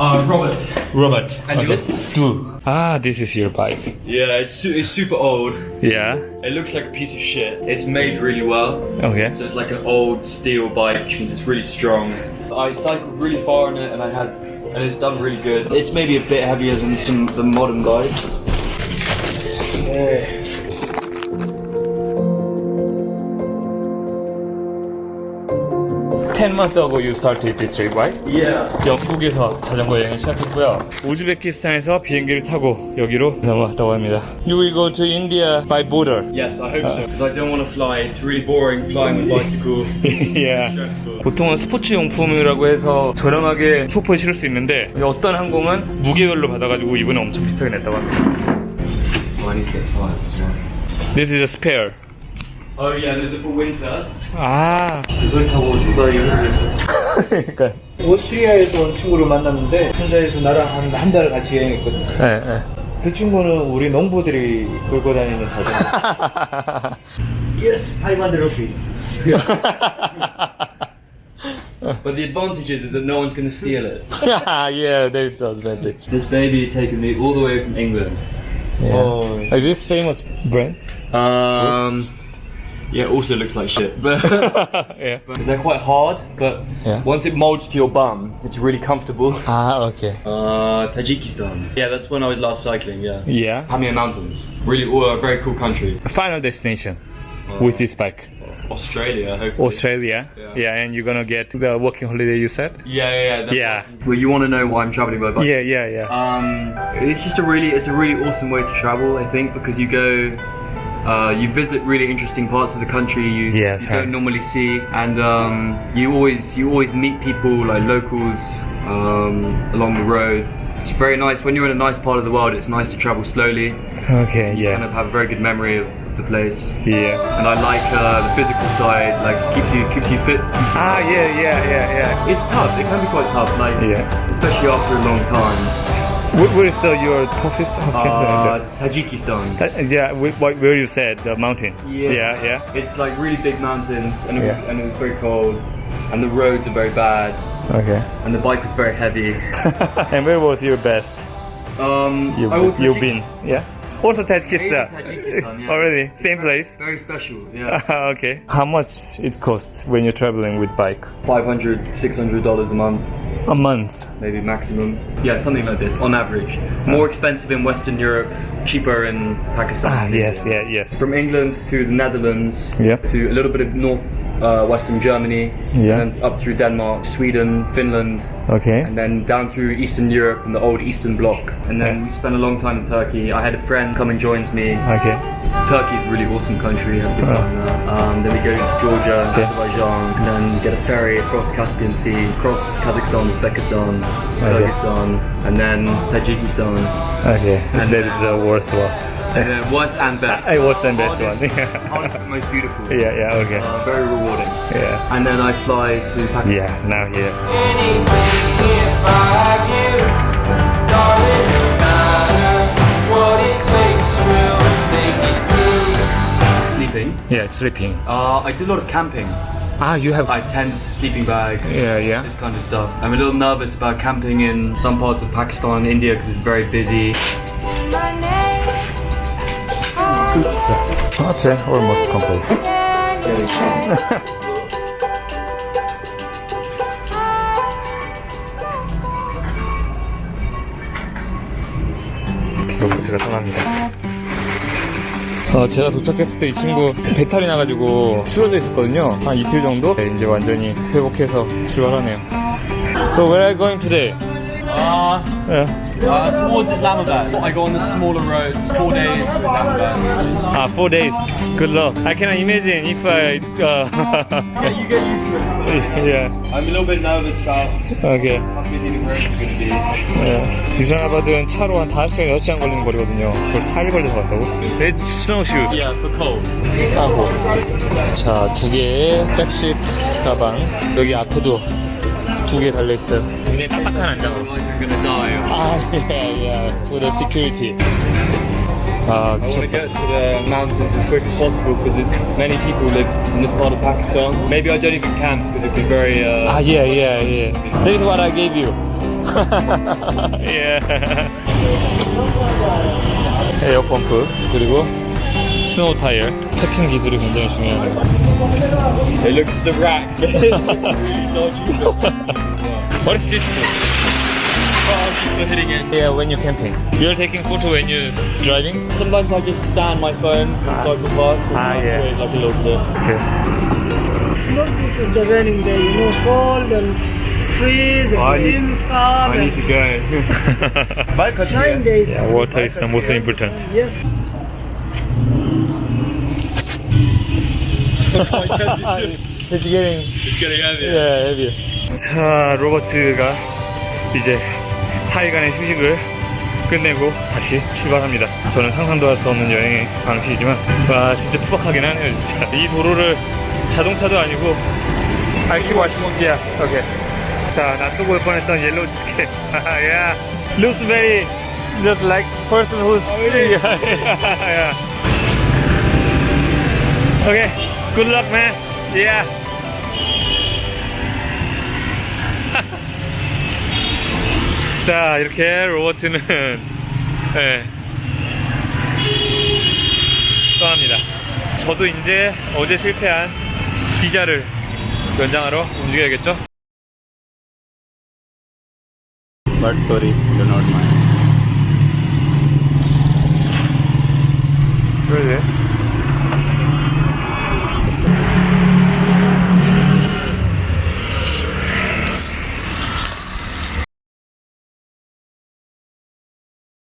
Uh, Robert. Robert. And yours? Du. Ah, this is your bike. Yeah, it's su- it's super old. Yeah. It looks like a piece of shit. It's made really well. Okay. So it's like an old steel bike, which means it's really strong. I cycled really far on it, and I had, and it's done really good. It's maybe a bit heavier than some the modern bikes. Yeah. 10 months ago you started this trip, right? Yeah. 영국에서 자전거 여행을 시작했고요. 우즈베키스탄에서 비행기를 타고 여기로 넘어왔다고 합니다. You will go to India by border. Yes, I hope so. Because I don't want to fly. It's really boring flying with bicycle. yeah. Stressful. 보통은 스포츠 용품이라고 해서 저렴하게 소포에 실을 수 있는데 어떤 항공은 무게별로 받아가지고 이번에 엄청 비싸게 냈다고 합니다. Oh, I need to get tires as well. This is a spare. Oh yeah, there's it for winter. 아, 이걸 타고 두 달이 그러니까. 오스트리아에서 온 친구를 만났는데 혼자에서 나랑 한 한달 같이 여행했거든. 예, 예. 그 친구는 우리 농부들이 끌고 다니는 자전거. yes, 500 rupees. But the advantage is, is that no one's going to steal it. yeah, there's the advantage. This baby taken me all the way from England. 어, Is this famous brand? Um, yeah, it also looks like shit, but yeah. because they're quite hard. But Yeah. once it molds to your bum, it's really comfortable. 아, okay. Uh, Tajikistan. Yeah, that's when I was last cycling. Yeah. Yeah. Pamir Mountains. Really, oh, a very cool country. Final destination with this bike. Australia. Hopefully. Australia. Yeah. Yeah, and you're gonna get the working holiday you said? Yeah, yeah, yeah. Yeah. Well, you want to know why I'm traveling by bike? Yeah, yeah, yeah. Um, it's just a really, it's a really awesome way to travel. I think because you go, uh, you visit really interesting parts of the country you, Yes, you right. don't normally see, and um, you always, you always meet people like locals um, along the road. It's very nice when you're in a nice part of the world. It's nice to travel slowly, Okay, kind yeah. of have a very good memory of, the place. Yeah. And I like uh, the physical side, like keeps you keeps you fit. keeps you- Ah, yeah, yeah, yeah, yeah. It's tough. It can be quite tough, like Yeah. especially after a long time. Where, where is the, your toughest? Uh, Tajikistan. Yeah, where, where you said the mountain. Yeah. yeah, yeah. It's like really big mountains, and it was Yeah. and it was very cold, and the roads are very bad, Okay. and the bike was very heavy. and where was your best? Um, You I will you've Tajik- been? Yeah. Also Tajikistan. Tajikistan, yeah. Already same place. Very special, yeah. okay. How much it costs when you're traveling with bike? 500 600 dollars a month, A month. maybe maximum. Yeah, something like this on average. More expensive in Western Europe, cheaper in Pakistan. Ah, yes, yeah, yes. From England to the Netherlands, Yeah. to a little bit of North uh, Western Germany, Yeah. and then up through Denmark, Sweden, Finland, Okay. and then down through Eastern Europe and the old Eastern Bloc. And then Yeah. we spent a long time in Turkey. I had a friend come and joins me. Okay. Turkey's a really awesome country. Had a good time there. Um, then we go to Georgia, Okay. Azerbaijan, and then get a ferry across the Caspian Sea, across Kazakhstan, Uzbekistan, Kyrgyzstan, and then Tajikistan. Okay. And that is the worst one. Then worst and best. I was the best Hardest- one. hardest most beautiful. yeah, yeah, okay. Uh, very rewarding. Yeah. And then I fly to Pakistan. Yeah, now here. Sleeping. Yeah, sleeping. Uh, I do a lot of camping. Ah, you have. I tent, sleeping bag, Yeah, yeah. this kind of stuff. I'm a little nervous about camping in some parts of Pakistan and India because it's very busy. Okay, almost complete. 로봇가 떠납니다. 어, 제가 도착했을 때 이 친구 배탈이 나가지고 쓰러져 있었거든요. 한 이틀 정도? 네, 이제 완전히 회복해서 출발하네요. So where are you going today? Uh, Yeah. Uh, towards Islamabad. I go on the smaller roads, four days to Islamabad. Ah, four days. Good luck. I cannot imagine if I. Uh, you get used to it. yeah. I'm a little bit nervous about Okay. how busy the roads are going to be. 네. 이슬람아바드는 차로 한 5시간, 6시간 걸리는 거리거든요. 그걸 8일 걸려서 간다고? It's snowshoes. Yeah, for cold. 하고. 자, 두 개의 백시트 가방. 여기 앞에도 두 개 달려있어요. 굉장히 딱딱한 안장으로. Like you're going to die. 아, yeah, yeah. For the security. 아, I want to 미쳤다. get to the mountains as quick as possible because there's many people live in this part of Pakistan. Maybe I don't even camp because it'd be very. Uh, 아, 예, 예, 예. This is what I gave you. 예. 에어 펌프 그리고 스노우 타이어 패킹 기술이 굉장히 중요하네요. it looks the rack. really dodgy. What is this? just for hitting it. Yeah, when you're camping. You're taking photo when you're driving? Sometimes I just stand my phone and cycle past and Ah, I yeah. create like a little clip. Okay. It is the raining day, you know, cold and freeze and Oh, I need- windstorm I need to go. and nine days. Yeah, water is the most important. Yes. It's getting It's getting heavier. yeah, heavier. 자, 로버트가 이제 4일간의 휴식을 끝내고 다시 출발합니다. 저는 상상도 할 수 없는 여행의 방식이지만 와 진짜 투박하긴 하네요 진짜. 이 도로를 자동차도 아니고 알기 와치mon기야. 오케이. 자, 나또볼 뻔했던 옐로우 자켓. 야, looks very just like person who's yeah, yeah, yeah. Okay, good luck man. Yeah. 자 이렇게 로버트는 예, 떠납니다 저도 이제 어제 실패한 비자를 연장하러 움직여야겠죠? But sorry, do not mind. 그러지